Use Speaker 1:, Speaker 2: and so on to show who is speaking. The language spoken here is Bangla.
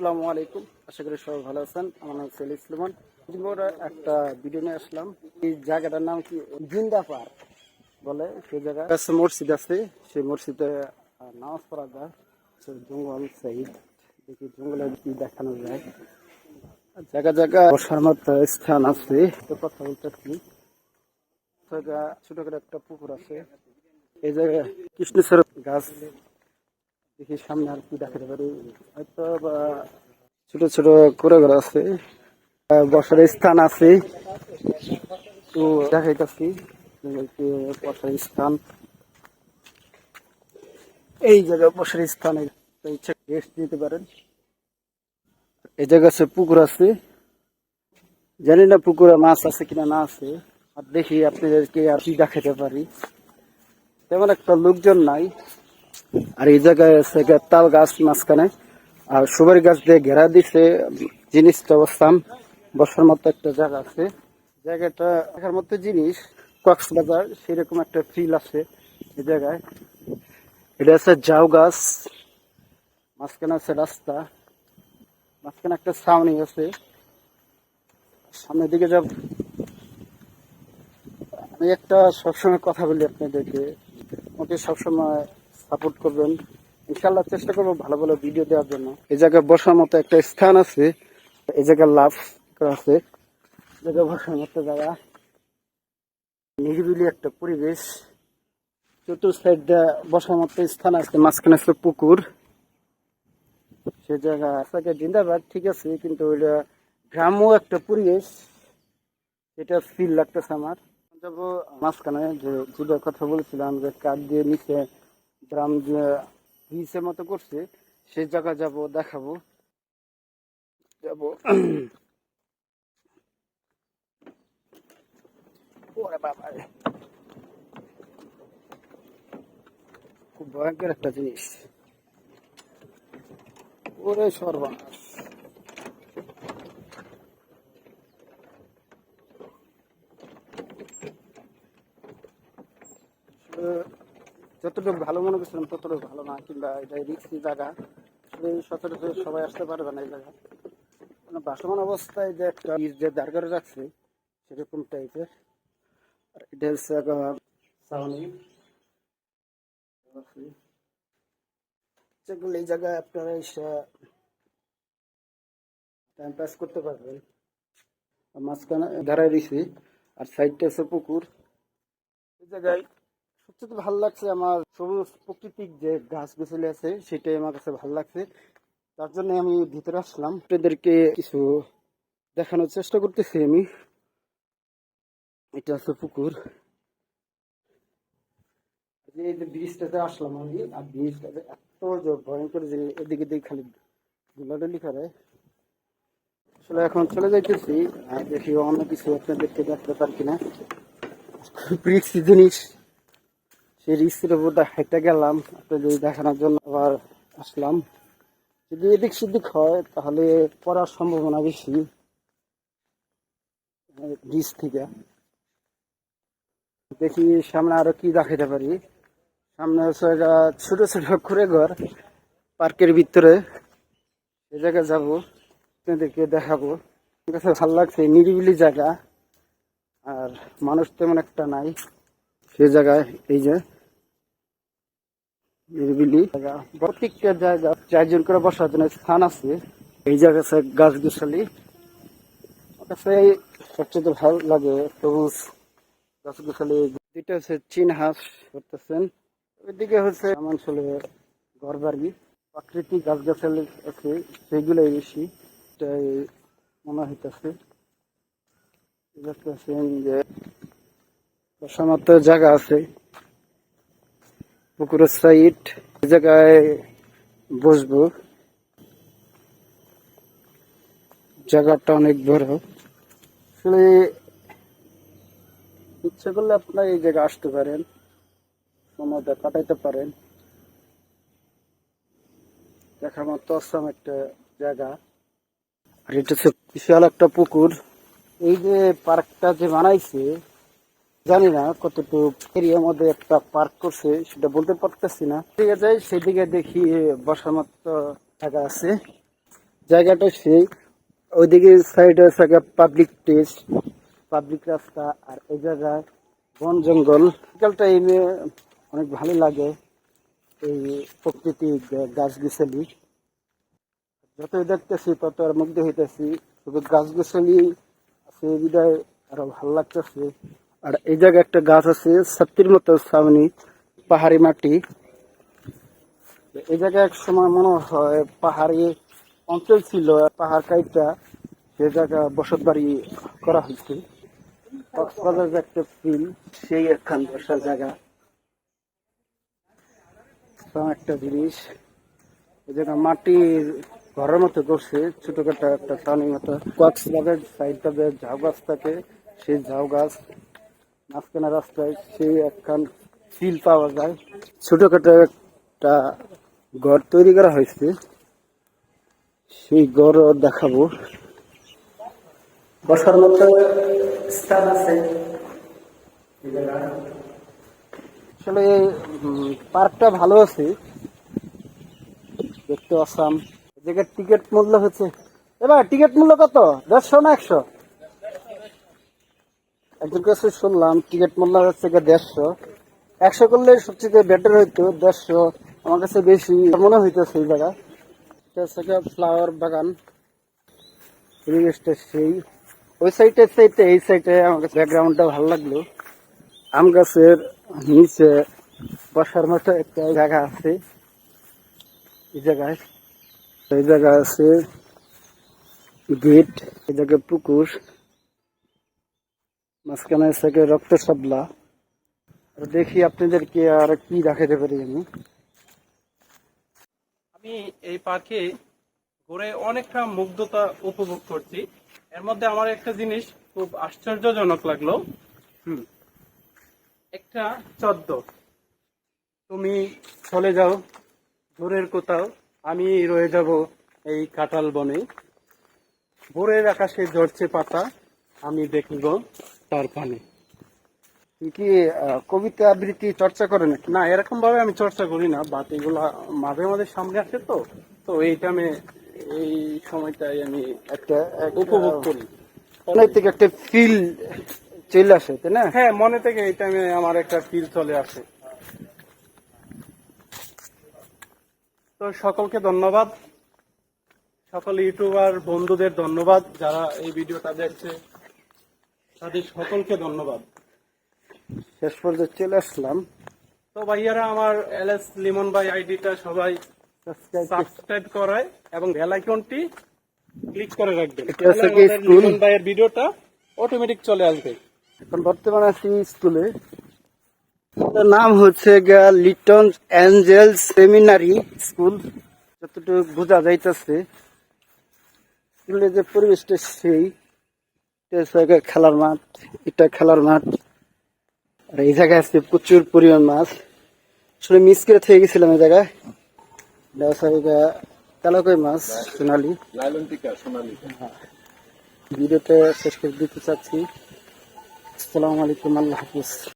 Speaker 1: আসসালামু আলাইকুম। আশা করি সবাই ভালো আছেন। আমার নাম সেল ইসলামান একটা ভিডিও নিয়ে আসলাম। এই জায়গাটার নাম কি? জিন্দা পার্ক বলে সেই জায়গায় কাছে মসজিদ আছে। সেই মসজিদে নামাজ পড়া যায়। জঙ্গল সাইড দেখি জঙ্গলে কি দেখানো যায়। জায়গা জায়গা বসার মতো স্থান আছে। তো কথা বলতেছি। জায়গা ছোট করে একটা পুকুর আছে। এই জায়গায় কৃষ্ণেশ্বর গাছ দেখি সামনে আর কি দেখাতে পারি। হয়তো ছোট ছোট করে ঘর আছে বসার স্থান আছে। তো দেখাইতেছি বসার স্থান। এই জায়গায় বসার স্থানে নিতে পারেন। এই জায়গা আছে পুকুর আছে। জানি না পুকুরে মাছ আছে কিনা না আছে, আর দেখি আপনাদেরকে আর কি দেখাতে পারি। তেমন একটা লোকজন নাই। আর এই জায়গায় আছে তাল গাছ মাঝখানে। আর সুপারি গাছ দিয়ে ঘেরা দিছে, জিনিসটা অবস্থান। বসার মতো একটা জায়গা আছে। জায়গাটা দেখার মতো জিনিস, কক্সবাজার, সেরকম একটা ফিল আছে এই জায়গায়। এটা আছে জাউ গাছ, মাঝখানে আছে রাস্তা, মাঝখানে একটা ছাউনি আছে। সামনের দিকে যাব আমি একটা সবসময় কথা বলি আপনাদেরকে। আমাকে সবসময় সাপোর্ট করবেন। ইনশাল্লাহ চেষ্টা করব ভালো ভালো ভিডিও দেওয়ার জন্য। এই জায়গায় বসার মতো একটা স্থান আছে এই জায়গায় লাভ আছে। জায়গায় বসার মতো জায়গা। নিরিবিলি একটা পরিবেশ। চতুর সাইড বসার মতো স্থান আছে মাঝখানে আছে পুকুর। সে জায়গা আপনাকে জিন্দাবাদ ঠিক আছে কিন্তু ওইটা গ্রাম্য একটা পরিবেশ। এটা ফিল লাগতেছে আমার। যাব মাঝখানে যে কথা বলেছিলাম যে কাঠ দিয়ে নিচে ড্রাম হিসের মতো করছে, সেই জায়গা যাব, দেখাবো। যাব। খুব ভয়ঙ্কর একটা জিনিস। ওরে সর্বনাশ আসলে যতটুকু ভালো মনে করছিলাম ততটুকু ভালো না, কিংবা এটা রিক্সি জায়গা। আসলে সচরাচর সবাই আসতে পারবে না এই জায়গা। মানে বাসমান অবস্থায় যে একটা যে দাঁড় করে রাখছে সেরকম টাইপের আর এটা হচ্ছে সাউনি। এই জায়গায় আপনারা এসে টাইম পাস করতে পারবেন। মাঝখানে দাঁড়ায় দিছি আর সাইডটা আছে পুকুর। এই জায়গায় সবচেয়ে ভালো লাগছে আমার সবুজ প্রাকৃতিক যে গাছ গাছালি আছে, সেটাই আমার কাছে ভালো লাগছে। তার জন্য আমি ভিতরে আসলাম। আপনাদেরকে কিছু দেখানোর চেষ্টা করতেছি আমি। এটা আছে পুকুর। ব্রিজটাতে আসলাম আমি, আর ব্রিজটাতে এত ভয়ঙ্কর যে খালি করে। আসলে এখন চলে যাইতেছি অন্য কিছু দেখতে পার কিনা। জিনিস সেই রিক্সের উপর হেঁটে গেলাম আপনাদের দেখানোর জন্য আবার আসলাম। যদি এদিক সেদিক হয়, তাহলে পড়ার সম্ভাবনা বেশি। ব্রিজ থেকে। দেখি সামনে আরও কি দেখাতে পারি। সামনে হচ্ছে ছোট ছোট করে ঘর, পার্কের ভিতরে। এই জায়গায় যাব, আপনাদেরকে দেখাবো। আমার কাছে ভালো লাগছে, নিরিবিলি জায়গা। আর মানুষ তেমন একটা নাই। সে জায়গায়, এই যে। নিরিবিলি জায়গা। প্রত্যেকটা জায়গা চারজন করে বসার জন্য স্থান আছে। এই জায়গা আছে গাছ গোছালি কাছে সবচেয়ে ভালো লাগে সবুজ গাছ গোছালি দুইটা হচ্ছে চীন হাঁস করতেছেন ওইদিকে হচ্ছে গ্রামাঞ্চলে ঘর বাড়ি প্রাকৃতিক গাছ গাছালি আছে, সেগুলোই বেশি। মনে হইতেছে। দেখতেছেন যে বসার মতো জায়গা আছে। পুকুরের সাইড জায়গায় বসবো। জায়গাটা অনেক বড়। আসলে ইচ্ছা করলে আপনার এই জায়গায় আসতে পারেন সময়টা কাটাইতে পারেন। দেখার মতো অসম একটা জায়গা। আর এটা হচ্ছে বিশাল একটা পুকুর। এই যে পার্কটা যে বানাইছে জানি না কতটুকু এরিয়ার মধ্যে একটা পার্ক করছে, সেটা বলতে পারতেছি না। ঠিক আছে, সেদিকে দেখি বসার মতো জায়গা আছে। জায়গাটা সেই, ওইদিকে সাইডে আছে পাবলিক টেস্ট পাবলিক রাস্তা, আর এই জায়গায় বন জঙ্গল। বিকাল টাইমে অনেক ভালো লাগে এই প্রকৃতি গাছ গাছালি যতই দেখতেছি তত আর মুগ্ধ হইতেছি। শুধু গাছ গাছালি আছে বিদায় আরও ভালো লাগতেছে। আর এই জায়গায় একটা গাছ আছে, সত্যির মতো সামনে পাহাড়ি মাটি। এই জায়গায় এক সময় মনে হয় পাহাড়ি অঞ্চল ছিল, পাহাড় কাইটা সে জায়গা বসত বাড়ি করা হয়েছে কক্সবাজার যে একটা ফিল সেই একখান বসার জায়গা। একটা জিনিস। এই জায়গা মাটির ঘরের মতো করছে ছোটখাটো একটা টানির মতো। কক্সবাজার সাইডটাতে ঝাউ গাছ থাকে, সেই ঝাউ গাছ মাঝখানে রাস্তায় সেই একখান পাওয়া যায়। ছোটখাটো একটা ঘর তৈরি করা হয়েছে। সেই ঘর দেখাবো। বসার মতো স্থান আছে। আসলে পার্কটা ভালো আছে। দেখতে আসাম জায়গার টিকিট মূল্য হচ্ছে, এবার টিকিট মূল্য কত? দেড়শো না একশো? একজন কাছে শুনলাম, টিকিট মূল্য হচ্ছে গিয়ে দেড়শো। একশো করলে সবচেয়ে বেটার হইতো, দেড়শো। আমার কাছে বেশি মনে হইতেছে এই জায়গা ফ্লাওয়ার বাগান। পরিবেশটা সেই। ওই সাইডে সাইডে এই সাইডে আমার কাছে ব্যাকগ্রাউন্ডটা ভালো লাগল। আম গাছের নিচে বসার মতো একটা জায়গা আছে। এই জায়গায়, এই জায়গা আছে। গেট এই জায়গায় পুকুর। মাঝখানে থেকে রক্ত সাবলা। আর দেখি আপনাদেরকে আর কি দেখাতে পারি আমি।
Speaker 2: আমি এই পার্কে ঘুরে অনেকটা মুগ্ধতা উপভোগ করছি। এর মধ্যে আমার একটা জিনিস খুব আশ্চর্যজনক লাগল। হুম। একটা চদ্দ। তুমি চলে যাও দূরের কোথাও। আমি রয়ে যাব এই কাঁঠাল বনে। ভোরের আকাশে ঝরছে পাতা, আমি দেখব। তার পানে
Speaker 1: কি কবিতা আবৃত্তি চর্চা করেন নাকি?
Speaker 2: না এরকম ভাবে আমি চর্চা করি না বাট এগুলা মাঝে মাঝে সামনে আসে তো তো এই টাইমে এই সময়টাই আমি
Speaker 1: একটা
Speaker 2: উপভোগ করি।
Speaker 1: অনেক থেকে একটা ফিল চলে আসে তাই না?
Speaker 2: হ্যাঁ মনে থেকে এই টাইমে আমার একটা ফিল চলে আসে। তো সকলকে ধন্যবাদ। সকল ইউটিউবার বন্ধুদের ধন্যবাদ যারা এই ভিডিওটা দেখছে। তাদের সকলকে ধন্যবাদ।
Speaker 1: শেষ পর্যন্ত চলে আসলাম।
Speaker 2: তো ভাইয়ারা আমার এল এস লিমন ভাই আইডিটা সবাই সাবস্ক্রাইব করায় এবং বেল আইকনটি ক্লিক করে রাখবেন? লিমন ভাইয়ের ভিডিওটা অটোমেটিক চলে আসবে।
Speaker 1: এখন বর্তমানে আছি স্কুলে। নাম হচ্ছে গিয়া লিটন অ্যাঞ্জেল সেমিনারি স্কুল। যতটুকু বোঝা যাইতেছে স্কুলের যে পরিবেশটা সেই। খেলার মাঠ এটা খেলার মাঠ। আর এই জায়গায় আছে প্রচুর পরিমাণ মাছ। আসলে মিস করে থেকে গেছিলাম এই জায়গায়। তেলাকই মাছ সোনালি। ভিডিওতে শেষ করে দিতে চাচ্ছি। আসসালামু আলাইকুম আল্লাহ হাফিজ।